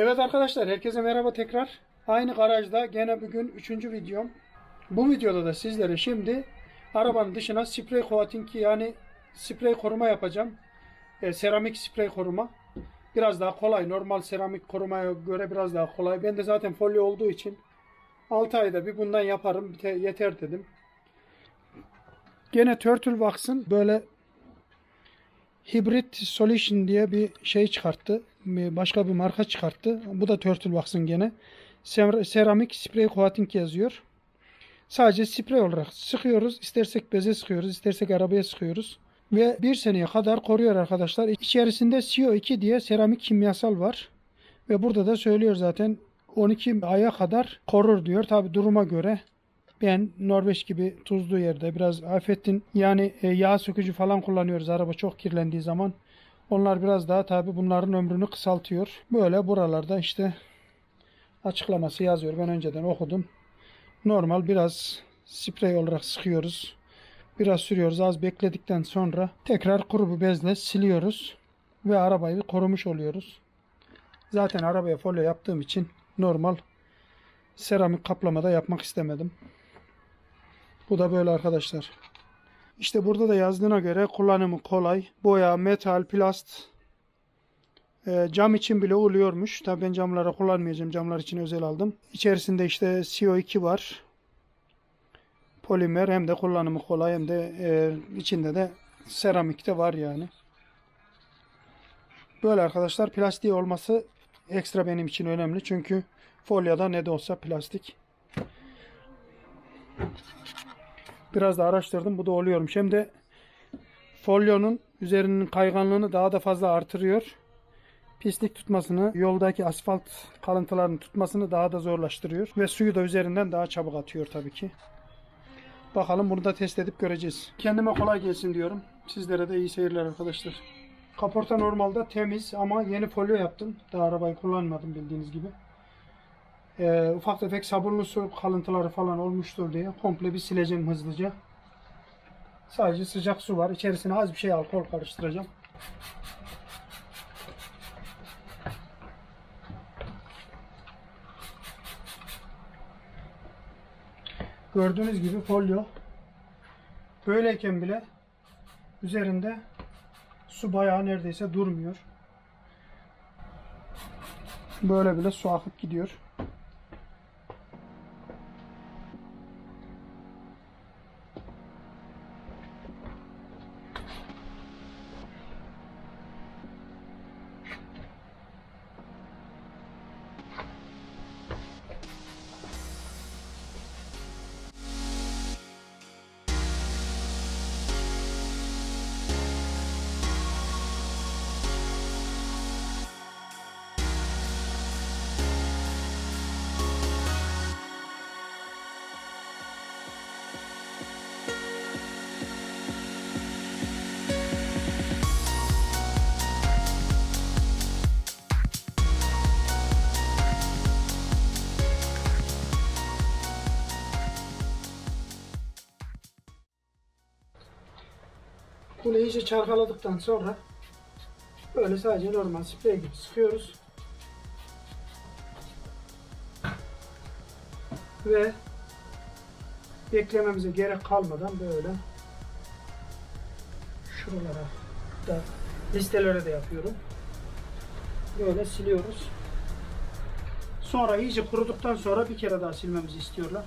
Evet arkadaşlar herkese merhaba tekrar. Aynı garajda gene bugün 3. videom. Bu videoda da sizlere şimdi arabanın dışına sprey coating yani sprey koruma yapacağım. E, seramik sprey koruma. Biraz daha kolay. Normal seramik korumaya göre biraz daha kolay. Ben de zaten folyo olduğu için 6 ayda bir bundan yaparım. Te- Yeter dedim. Gene Turtle Wax'ın böyle Hybrid Solution diye bir şey çıkarttı. Başka bir marka çıkarttı. Bu da Turtle Wax'ın gene. Ser- Seramik Spray Coating yazıyor. Sadece sprey olarak sıkıyoruz. İstersek beze sıkıyoruz, istersek arabaya sıkıyoruz. Ve bir seneye kadar koruyor arkadaşlar. İçerisinde CO2 diye seramik kimyasal var. Ve burada da söylüyor zaten 12 aya kadar korur diyor. Tabi duruma göre ben Norveç gibi tuzlu yerde biraz afetin yani e, yağ sökücü falan kullanıyoruz araba çok kirlendiği zaman. Onlar biraz daha tabi bunların ömrünü kısaltıyor. Böyle buralarda işte açıklaması yazıyor. Ben önceden okudum. Normal biraz sprey olarak sıkıyoruz. Biraz sürüyoruz. Az bekledikten sonra tekrar kuru bir bezle siliyoruz. Ve arabayı korumuş oluyoruz. Zaten arabaya folyo yaptığım için normal seramik kaplamada yapmak istemedim. Bu da böyle arkadaşlar. İşte burada da yazdığına göre kullanımı kolay. Boya, metal, plast, e, cam için bile oluyormuş. Tabii ben camlara kullanmayacağım. Camlar için özel aldım. İçerisinde işte CO2 var. Polimer hem de kullanımı kolay hem de e, içinde de seramik de var yani. Böyle arkadaşlar plastiği olması ekstra benim için önemli. Çünkü folyoda ne de olsa plastik. Biraz da araştırdım. Bu da oluyormuş. Hem de folyonun üzerinin kayganlığını daha da fazla artırıyor. Pislik tutmasını, yoldaki asfalt kalıntılarını tutmasını daha da zorlaştırıyor. Ve suyu da üzerinden daha çabuk atıyor tabii ki. Bakalım bunu da test edip göreceğiz. Kendime kolay gelsin diyorum. Sizlere de iyi seyirler arkadaşlar. Kaporta normalde temiz ama yeni folyo yaptım. Daha arabayı kullanmadım bildiğiniz gibi. Ee, ufak tefek sabunlu su kalıntıları falan olmuştur diye komple bir sileceğim hızlıca. Sadece sıcak su var. İçerisine az bir şey alkol karıştıracağım. Gördüğünüz gibi folyo böyleyken bile üzerinde su bayağı neredeyse durmuyor. Böyle bile su akıp gidiyor. Bunu iyice çalkaladıktan sonra böyle sadece normal sprey gibi sıkıyoruz. Ve beklememize gerek kalmadan böyle şuralara da listelere de yapıyorum. Böyle siliyoruz. Sonra iyice kuruduktan sonra bir kere daha silmemizi istiyorlar.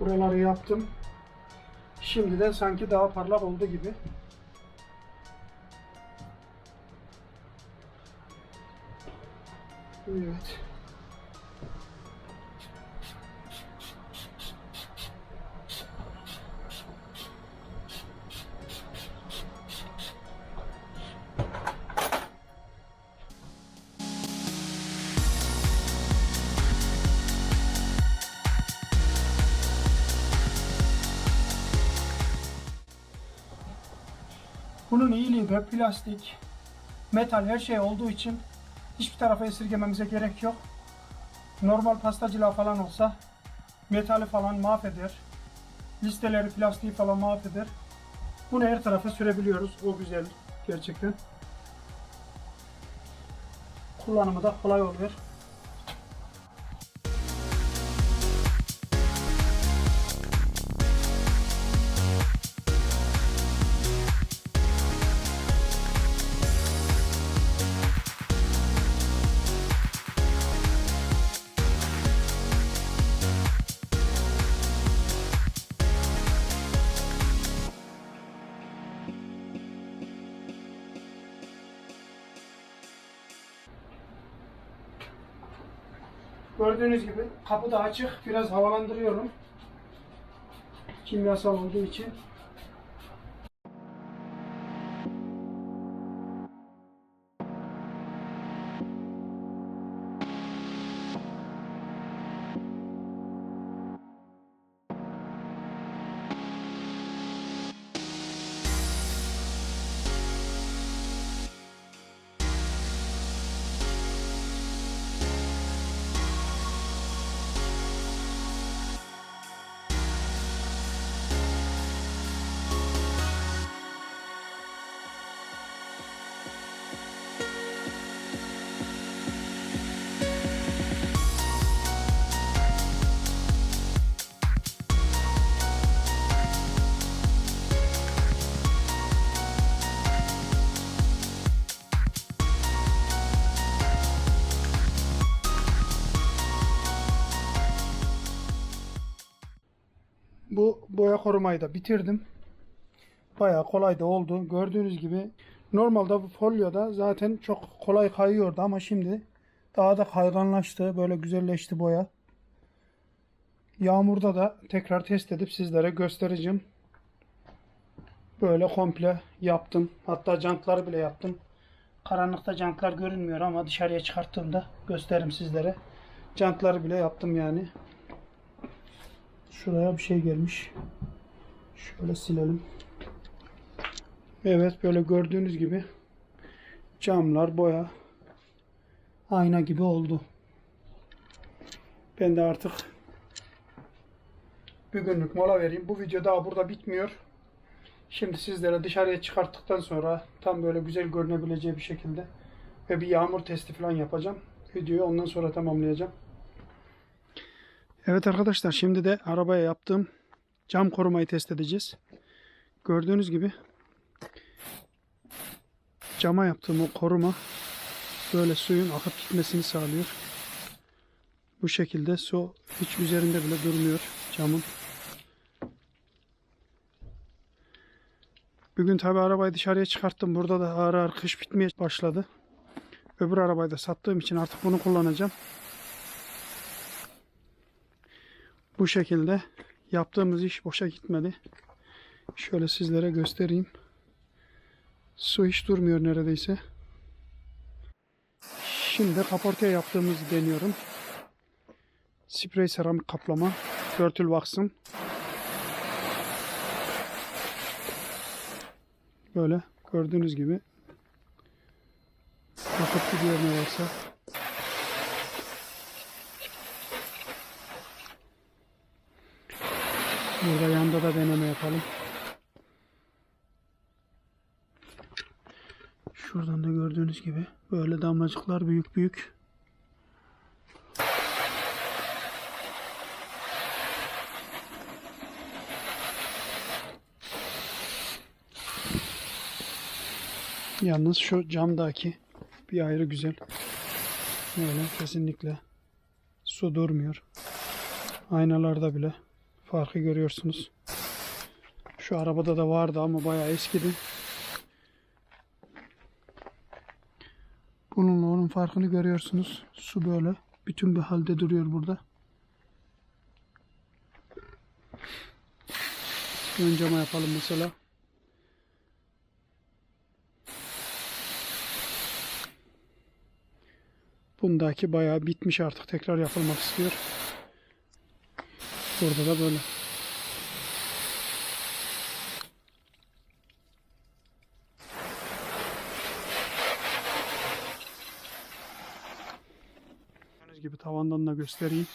Buraları yaptım. Şimdiden sanki daha parlak oldu gibi. Evet. Bunun iyiliği de plastik, metal her şey olduğu için hiçbir tarafa esirgememize gerek yok. Normal pastacılığa falan olsa metali falan mahveder. Listeleri, plastiği falan mahveder. Bunu her tarafa sürebiliyoruz. O güzel gerçekten. Kullanımı da kolay oluyor. Gördüğünüz gibi kapı da açık. Biraz havalandırıyorum. Kimyasal olduğu için. Bu boya korumayı da bitirdim. Bayağı kolay da oldu. Gördüğünüz gibi normalde bu folyoda zaten çok kolay kayıyordu ama şimdi daha da kayganlaştı. Böyle güzelleşti boya. Yağmurda da tekrar test edip sizlere göstereceğim. Böyle komple yaptım. Hatta jantları bile yaptım. Karanlıkta jantlar görünmüyor ama dışarıya çıkarttığımda gösteririm sizlere. Jantları bile yaptım yani. Şuraya bir şey gelmiş. Şöyle silelim. Evet böyle gördüğünüz gibi camlar boya ayna gibi oldu. Ben de artık bir mola vereyim. Bu video daha burada bitmiyor. Şimdi sizlere dışarıya çıkarttıktan sonra tam böyle güzel görünebileceği bir şekilde ve bir yağmur testi falan yapacağım. Videoyu ondan sonra tamamlayacağım. Evet arkadaşlar şimdi de arabaya yaptığım cam korumayı test edeceğiz. Gördüğünüz gibi cama yaptığım o koruma böyle suyun akıp gitmesini sağlıyor. Bu şekilde su hiç üzerinde bile durmuyor camın. Bugün tabi arabayı dışarıya çıkarttım. Burada da ağır ağır kış bitmeye başladı. Öbür arabayı da sattığım için artık bunu kullanacağım. Bu şekilde yaptığımız iş boşa gitmedi. Şöyle sizlere göstereyim. Su hiç durmuyor neredeyse. Şimdi kaportaya yaptığımızı deniyorum. Sprey seramik kaplama. Dörtül Wax'ın. Böyle gördüğünüz gibi bakıp gidiyor ne varsa. Burada yanda da deneme yapalım. Şuradan da gördüğünüz gibi böyle damlacıklar büyük büyük. Yalnız şu camdaki bir ayrı güzel. Böyle kesinlikle su durmuyor. Aynalarda bile farkı görüyorsunuz. Şu arabada da vardı ama bayağı eskidi. Bununla onun farkını görüyorsunuz. Su böyle bütün bir halde duruyor burada. Ön cama yapalım mesela. Bundaki bayağı bitmiş artık tekrar yapılmak istiyor. Burada da böyle. gibi tavandan da göstereyim.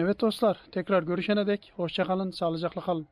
Evet dostlar tekrar görüşene dek hoşça kalın, sağlıcakla kalın.